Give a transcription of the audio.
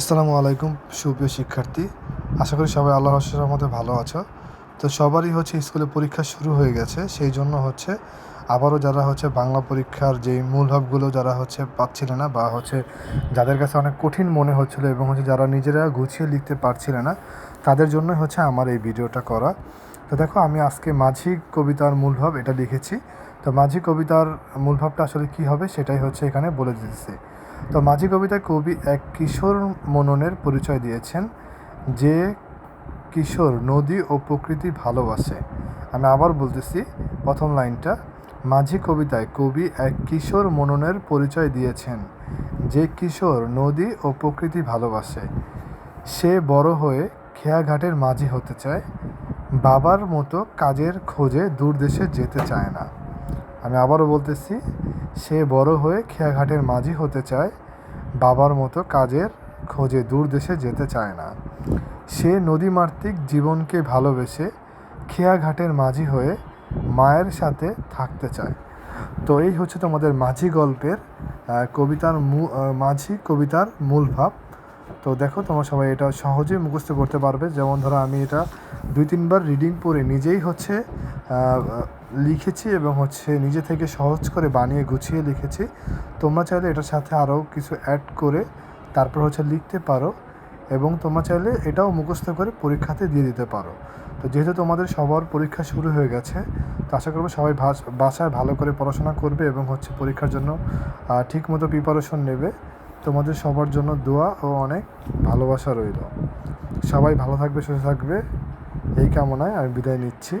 আসসালামু আলাইকুম, সুপ্রিয় শিক্ষার্থী। আশা করি সবাই আল্লাহ রসের মধ্যে ভালো আছো। তো সবারই হচ্ছে স্কুলে পরীক্ষা শুরু হয়ে গেছে, সেই জন্য হচ্ছে আবারও যারা হচ্ছে বাংলা পরীক্ষার যেই মূল যারা হচ্ছে পাচ্ছিল না বা হচ্ছে যাদের কাছে অনেক কঠিন মনে হচ্ছিল এবং হচ্ছে যারা নিজেরা গুছিয়ে লিখতে পারছিল না, তাদের জন্যই হচ্ছে আমার এই ভিডিওটা করা। তো দেখো, আমি আজকে মাঝি কবিতার মূলভাব এটা লিখেছি। তো মাঝি কবিতার মূলভাবটা আসলে কী হবে সেটাই হচ্ছে এখানে বলে দিতেছে। তো মাঝি কবিতায় কবি এক কিশোর মননের পরিচয় দিয়েছেন, যে কিশোর নদী ও প্রকৃতি ভালোবাসে। আমি আবার বলতেছি প্রথম লাইনটা, মাঝি কবিতায় কবি এক কিশোর মননের পরিচয় দিয়েছেন, যে কিশোর নদী ও প্রকৃতি ভালোবাসে। সে বড় হয়ে খেয়াঘাটের মাঝি হতে চায়, বাবার মতো কাজের খোঁজে দূর দেশে যেতে চায় না। আমি আবারও বলতেছি, সে বড় হয়ে খেয়াঘাটের মাঝি হতে চায়, বাবার মতো কাজের খোঁজে দূর দেশে যেতে চায় না। সে নদীমাতৃক জীবনকে ভালোবেসে খেয়াঘাটের মাঝি হয়ে মায়ের সাথে থাকতে চায়। তো এই হচ্ছে তোমাদের মাঝি গল্পের কবিতার মাঝি কবিতার মূল ভাব। তো দেখো তোমরা সবাই এটা সহজেই মুখস্থ করতে পারবে। যেমন ধরো আমি এটা দুই তিনবার রিডিং পড়ে নিজেই হচ্ছে লিখেছি এবং হচ্ছে নিজে থেকে সহজ করে বানিয়ে গুছিয়ে লিখেছি। তোমরা চাইলে এটার সাথে আরও কিছু অ্যাড করে তারপর হচ্ছে লিখতে পারো এবং তোমরা চাইলে এটাও মুখস্থ করে পরীক্ষাতে দিয়ে দিতে পারো। তো যেহেতু তোমাদের সবার পরীক্ষা শুরু হয়ে গেছে তো আশা করব সবাই বাসায় ভালো করে পড়াশোনা করবে এবং হচ্ছে পরীক্ষার জন্য আহ, ঠিকমতো প্রিপারেশন নেবে। তোমাদের সবার জন্য দোয়া ও অনেক ভালোবাসা রইল। সবাই ভালো থাকবে সুস্থ থাকবে। এই কামনায় আমি বিদায় নিচ্ছি।